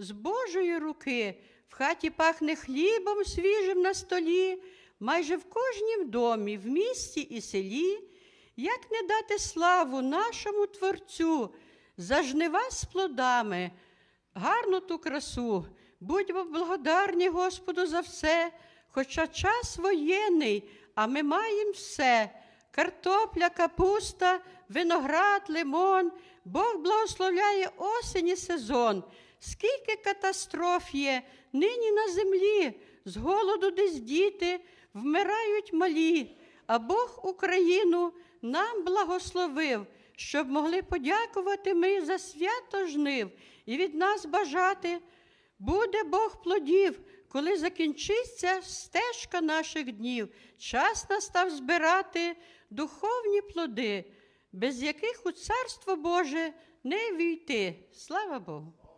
з Божої руки. В хаті пахне хлібом свіжим на столі, майже в кожнім домі, в місті і селі. Як не дати славу нашому Творцю за жнива з плодами, гарну ту красу, будьмо благодарні Господу за все, хоча час воєнний, а ми маємо все. Картопля, капуста, виноград, лимон. Бог благословляє осінь і сезон. Скільки катастроф є нині на землі, з голоду десь діти вмирають малі, а Бог Україну нам благословив, щоб могли подякувати ми за свято жнив і від нас бажати. Буде Бог плодів, коли закінчиться стежка наших днів, час настав збирати духовні плоди, без яких у Царство Боже не війти. Слава Богу!